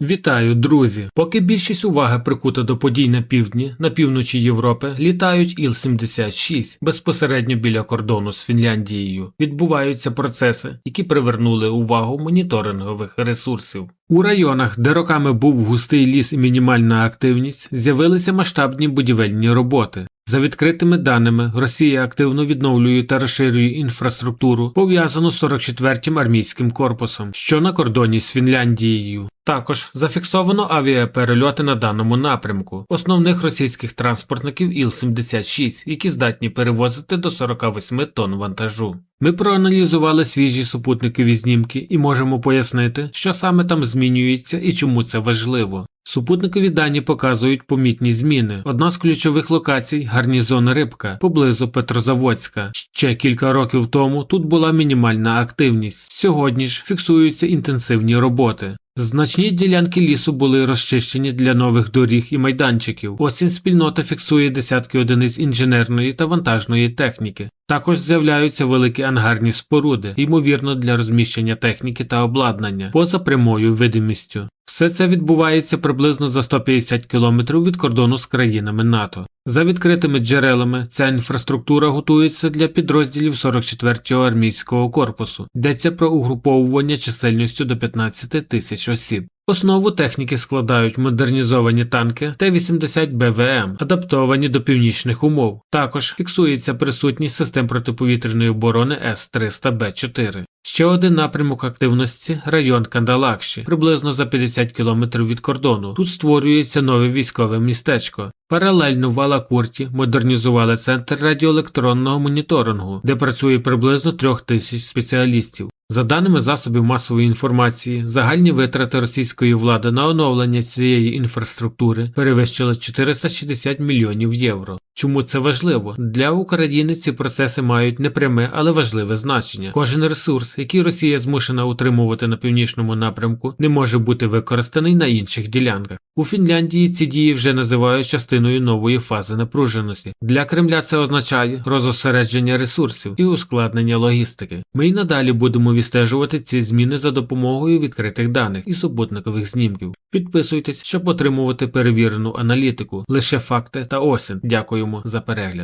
Вітаю, друзі! Поки більшість уваги прикута до подій на півдні, на півночі Європи, літають Іл-76 безпосередньо біля кордону з Фінляндією. Відбуваються процеси, які привернули увагу моніторингових ресурсів. У районах, де роками був густий ліс і мінімальна активність, з'явилися масштабні будівельні роботи. За відкритими даними, Росія активно відновлює та розширює інфраструктуру, пов'язану з 44-м армійським корпусом, що на кордоні з Фінляндією. Також зафіксовано авіаперельоти на даному напрямку основних російських транспортників Іл-76, які здатні перевозити до 48 тонн вантажу. Ми проаналізували свіжі супутникові знімки і можемо пояснити, що саме там змінюється і чому це важливо. Супутникові дані показують помітні зміни. Одна з ключових локацій гарнізон Рибка поблизу Петрозаводська. Ще кілька років тому тут була мінімальна активність. Сьогодні ж фіксуються інтенсивні роботи. Значні ділянки лісу були розчищені для нових доріг і майданчиків. Осінь спільнота фіксує десятки одиниць інженерної та вантажної техніки. Також з'являються великі ангарні споруди, ймовірно для розміщення техніки та обладнання поза прямою видимістю. Все це відбувається приблизно за 150 кілометрів від кордону з країнами НАТО. За відкритими джерелами, ця інфраструктура готується для підрозділів 44-го армійського корпусу. Йдеться про угруповування чисельністю до 15 тисяч осіб. Основу техніки складають модернізовані танки Т-80 БВМ, адаптовані до північних умов. Також фіксується присутність систем протиповітряної оборони С-300Б4. Ще один напрямок активності район Кандалакші, приблизно за 50 кілометрів від кордону. Тут створюється нове військове містечко. Паралельно в Алакурті модернізували центр радіоелектронного моніторингу, де працює приблизно трьох тисяч спеціалістів. За даними засобів масової інформації, загальні витрати російської влади на оновлення цієї інфраструктури перевищили 460 мільйонів євро. Чому це важливо? Для України ці процеси мають непряме, але важливе значення. Кожен ресурс, який Росія змушена утримувати на північному напрямку, не може бути використаний на інших ділянках. У Фінляндії ці дії вже називають частиною нової фази напруженості. Для Кремля це означає розосередження ресурсів і ускладнення логістики. Ми й надалі будемо відстежувати ці зміни за допомогою відкритих даних і супутникових знімків. Підписуйтесь, щоб отримувати перевірену аналітику, лише факти та осінь. Дякуємо за перегляд.